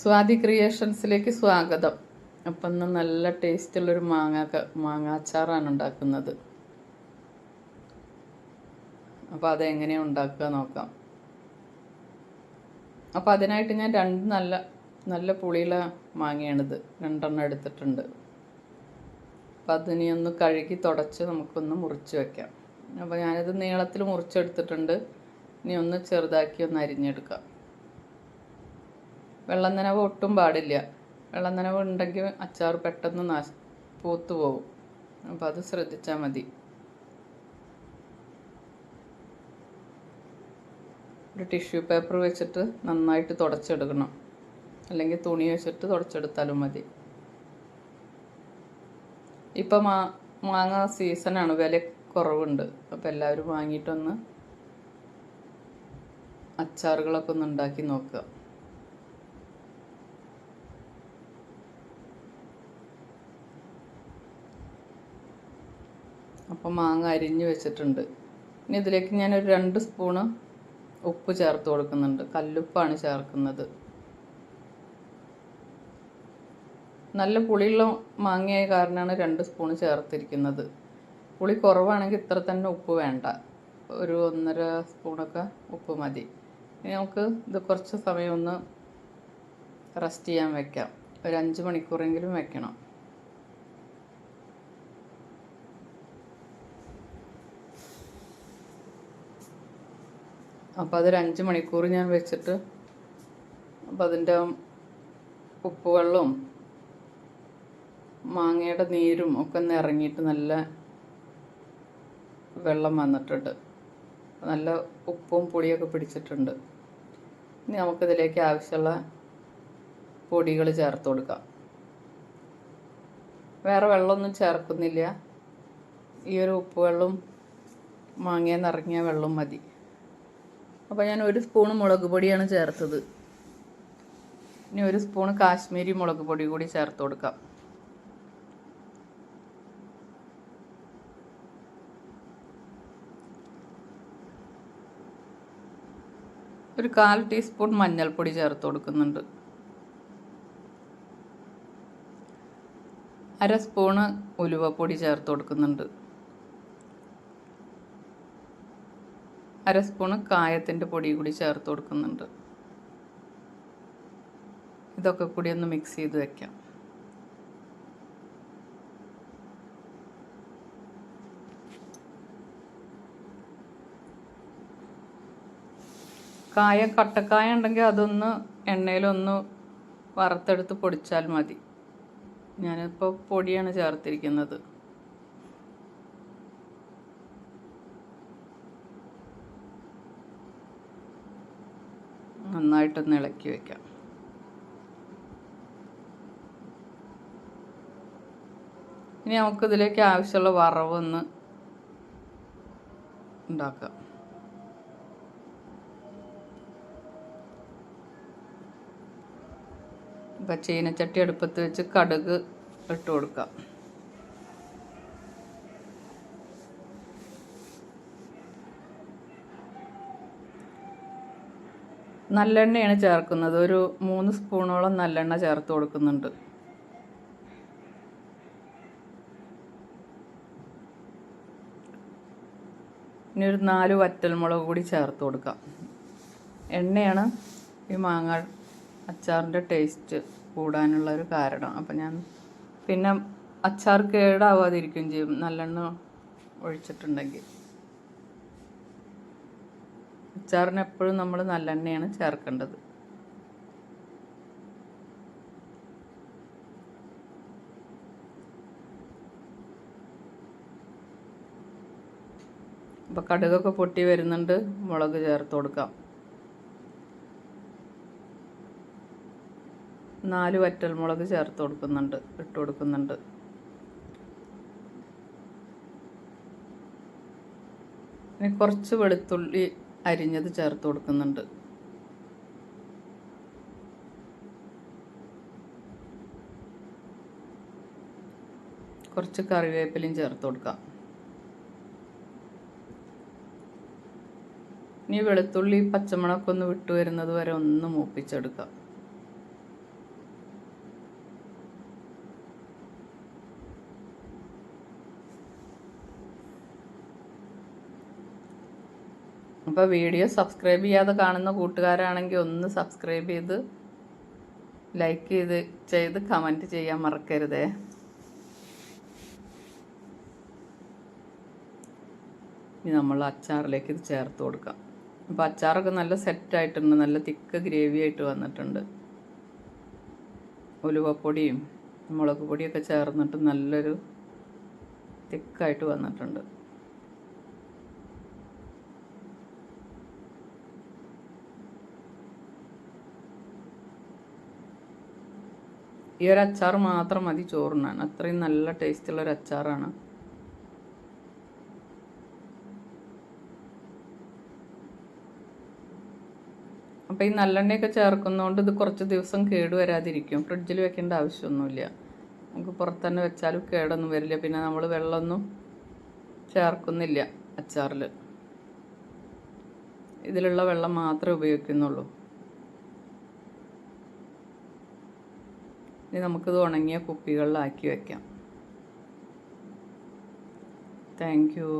സ്വാതി ക്രിയേഷൻസിലേക്ക് സ്വാഗതം. അപ്പം ഇന്ന് നല്ല ടേസ്റ്റുള്ളൊരു മാങ്ങ മാങ്ങാച്ചാറാണ് ഉണ്ടാക്കുന്നത്. അപ്പോൾ അതെങ്ങനെയാണ് ഉണ്ടാക്കുക നോക്കാം. അപ്പോൾ അതിനായിട്ട് ഞാൻ രണ്ട് നല്ല നല്ല പുളിയുള്ള മാങ്ങയാണിത്. രണ്ടെണ്ണം എടുത്തിട്ടുണ്ട്. അപ്പോൾ അതിനെ ഒന്ന് കഴുകി തുടച്ച് നമുക്കൊന്ന് മുറിച്ച് വെക്കാം. അപ്പോൾ ഞാനത് നീളത്തിൽ മുറിച്ചെടുത്തിട്ടുണ്ട്. ഇനി ഒന്ന് ചെറുതാക്കി ഒന്ന് അരിഞ്ഞെടുക്കാം. വെള്ളം നനവ് ഒട്ടും പാടില്ല. വെള്ളം നനവ് ഉണ്ടെങ്കിൽ അച്ചാർ പെട്ടെന്ന് നാശ പൂത്തു പോകും അപ്പോൾ അത് ശ്രദ്ധിച്ചാൽ മതി. ഒരു ടിഷ്യൂ പേപ്പർ വെച്ചിട്ട് നന്നായിട്ട് തുടച്ചെടുക്കണം. അല്ലെങ്കിൽ തുണി വെച്ചിട്ട് തുടച്ചെടുത്താലും മതി. ഇപ്പം മാ മാങ്ങ സീസണാണ് വില കുറവുണ്ട്. അപ്പോൾ എല്ലാവരും വാങ്ങിയിട്ടൊന്ന് അച്ചാറുകളൊക്കെ ഒന്ന് ഉണ്ടാക്കി നോക്കുക. അപ്പോൾ മാങ്ങ അരിഞ്ഞ് വെച്ചിട്ടുണ്ട്. ഇനി ഇതിലേക്ക് ഞാൻ ഒരു രണ്ട് സ്പൂണ് ഉപ്പ് ചേർത്ത് കൊടുക്കുന്നുണ്ട്. കല്ലുപ്പാണ് ചേർക്കുന്നത്. നല്ല പുളിയുള്ള മാങ്ങയായ കാരണമാണ് രണ്ട് സ്പൂൺ ചേർത്തിരിക്കുന്നത്. പുളി കുറവാണെങ്കിൽ ഇത്ര തന്നെ ഉപ്പ് വേണ്ട. ഒരു ഒന്നര സ്പൂണൊക്കെ ഉപ്പ് മതി. ഇനി നമുക്ക് ഇത് കുറച്ച് സമയം ഒന്ന് റെസ്റ്റ് ചെയ്യാൻ വെക്കാം. ഒരു അഞ്ച് മണിക്കൂറെങ്കിലും വെക്കണം. അപ്പോൾ അതൊരു അഞ്ച് മണിക്കൂർ ഞാൻ വെച്ചിട്ട് അപ്പം അതിന്റെ ഉപ്പ് വെള്ളവും മാങ്ങയുടെ നീരും ഒക്കെ ഒന്ന് ഇറങ്ങിയിട്ട് നല്ല വെള്ളം വന്നിട്ടുണ്ട്. നല്ല ഉപ്പും പൊടിയൊക്കെ പിടിച്ചിട്ടുണ്ട്. ഇനി നമുക്കിതിലേക്ക് ആവശ്യമുള്ള പൊടികൾ ചേർത്ത് കൊടുക്കാം. വേറെ വെള്ളമൊന്നും ചേർക്കുന്നില്ല. ഈ ഒരു ഉപ്പ് വെള്ളം മാങ്ങയിൽ നിറങ്ങിയ വെള്ളം മതി. അപ്പോൾ ഞാൻ ഒരു സ്പൂൺ മുളക് പൊടിയാണ് ചേർത്തത്. ഇനി ഒരു സ്പൂൺ കാശ്മീരി മുളക് പൊടി കൂടി ചേർത്ത് കൊടുക്കാം. ഒരു കാൽ ടീസ്പൂൺ മഞ്ഞൾപ്പൊടി ചേർത്ത് കൊടുക്കുന്നുണ്ട്. അര സ്പൂണ് ഉലുവപ്പൊടി ചേർത്ത് കൊടുക്കുന്നുണ്ട്. അര സ്പൂണ് കായത്തിന്റെ പൊടി കൂടി ചേർത്ത് കൊടുക്കുന്നുണ്ട്. ഇതൊക്കെ കൂടി ഒന്ന് മിക്സ് ചെയ്ത് വെക്കാം. കായ കട്ടക്കായ ഉണ്ടെങ്കിൽ അതൊന്ന് എണ്ണയിലൊന്ന് വറുത്തെടുത്ത് പൊടിച്ചാൽ മതി. ഞാനിപ്പോൾ പൊടിയാണ് ചേർത്തിരിക്കുന്നത്. നന്നായിട്ടൊന്ന് ഇളക്കി വെക്കാം. ഇനി നമുക്ക് ഇതിലേക്ക് ആവശ്യമുള്ള വറവ് ഒന്ന് ഉണ്ടാക്കാം. ഇപ്പം ചീനച്ചട്ടി അടുപ്പത്ത് വെച്ച് കടുക് ഇട്ട് കൊടുക്കാം. നല്ലെണ്ണയാണ് ചേർക്കുന്നത്. ഒരു മൂന്ന് സ്പൂണോളം നല്ലെണ്ണ ചേർത്ത് കൊടുക്കുന്നുണ്ട്. ഇനി ഒരു നാല് വറ്റൽമുളക് കൂടി ചേർത്ത് കൊടുക്കാം. എണ്ണയാണ് ഈ മാങ്ങ അച്ചാറിന്റെ ടേസ്റ്റ് കൂടാനുള്ള ഒരു കാരണം. അപ്പം ഞാൻ പിന്നെ അച്ചാർ കേടാവാതിരിക്കുകയും ചെയ്യും. നല്ലെണ്ണ ഒഴിച്ചിട്ടുണ്ടെങ്കിൽ. അച്ചാറിന് എപ്പോഴും നമ്മൾ നല്ലെണ്ണയാണ് ചേർക്കേണ്ടത്. അപ്പോൾ കടുകൊക്കെ പൊട്ടി വരുന്നുണ്ട്. മുളക് ചേർത്ത് കൊടുക്കാം. നാല് വറ്റൽ മുളക് ചേർത്ത് കൊടുക്കുന്നുണ്ട്. ഇട്ട് കൊടുക്കുന്നുണ്ട്. ഇനി കുറച്ച് വെളുത്തുള്ളി അരിഞ്ഞത് ചേർത്ത് കൊടുക്കുന്നുണ്ട്. കുറച്ച് കറിവേപ്പിലയും ചേർത്ത് കൊടുക്കാം. ഇനി വെളുത്തുള്ളി പച്ചമുളകൊക്കെ ഒന്ന് വിട്ടു വരുന്നത് വരെ ഒന്ന് മൂപ്പിച്ചെടുക്കാം. അപ്പോൾ വീഡിയോ സബ്സ്ക്രൈബ് ചെയ്യാതെ കാണുന്ന കൂട്ടുകാരാണെങ്കിൽ ഒന്ന് സബ്സ്ക്രൈബ് ചെയ്ത് ലൈക്ക് ചെയ്ത് ചെയ്ത് കമന്റ് ചെയ്യാൻ മറക്കരുതേ. ഇനി നമ്മൾ അച്ചാറിലേക്ക് ഇത് ചേർത്ത് കൊടുക്കാം. അപ്പോൾ അച്ചാറൊക്കെ നല്ല സെറ്റായിട്ടുണ്ട് നല്ല തിക്ക് ഗ്രേവി ആയിട്ട് വന്നിട്ടുണ്ട്. ഉലുവപ്പൊടിയും മുളക് പൊടിയൊക്കെ ചേർന്നിട്ട് നല്ലൊരു തിക്കായിട്ട് വന്നിട്ടുണ്ട്. ഈ ഒരു അച്ചാർ മാത്രം മതി ചോറിനാൻ. അത്രയും നല്ല ടേസ്റ്റുള്ള ഒരു അച്ചാറാണ്. അപ്പോൾ ഈ നല്ലെണ്ണയൊക്കെ ചേർക്കുന്നതുകൊണ്ട് ഇത് കുറച്ച് ദിവസം കേടുവരാതിരിക്കും ഫ്രിഡ്ജിൽ വെക്കേണ്ട ആവശ്യമൊന്നുമില്ല. നമുക്ക് പുറത്ത് തന്നെ വെച്ചാലും കേടൊന്നും വരില്ല. പിന്നെ നമ്മൾ വെള്ളമൊന്നും ചേർക്കുന്നില്ല അച്ചാറിൽ ഇതിലുള്ള വെള്ളം മാത്രമേ ഉപയോഗിക്കുന്നുള്ളൂ. ഇനി നമുക്കിത് ഉണങ്ങിയ കുപ്പികളിലാക്കി വയ്ക്കാം താങ്ക് യു